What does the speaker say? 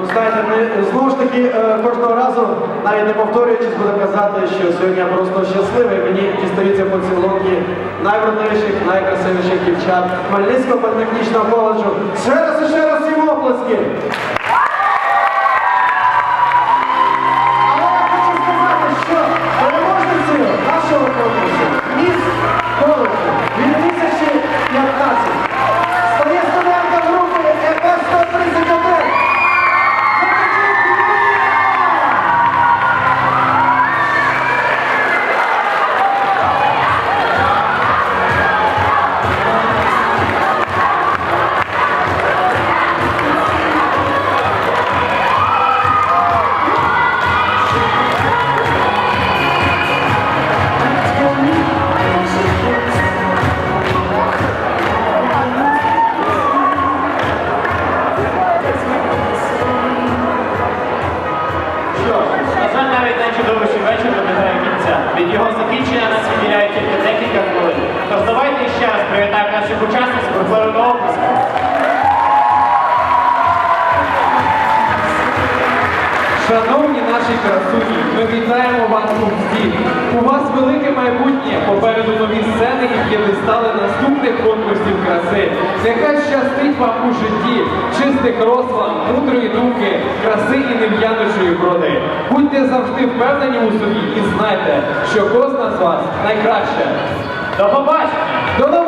Ну, знаєте, ми знову ж таки е, кожного разу, навіть не повторюючись, буду казати, що сьогодні я просто щасливий. Мені дістаються поцілунки найвродливіших, найкрасивіших дівчат Хмельницького політехнічного коледжу. Ще раз і ще раз всім оплески! Наших учасниць бурхливими оплесками. Шановні наші красуні, ми вітаємо вас у всіх. У вас велике майбутнє, попереду нові сцени і п'єдестали наступних конкурсів краси. Нехай щастить вам у житті, чистих рослам, мудрої думки, краси і нев'яночої броди. Будьте завжди впевнені у собі і знайте, що кожна з вас найкраща. До побачення! До друзі!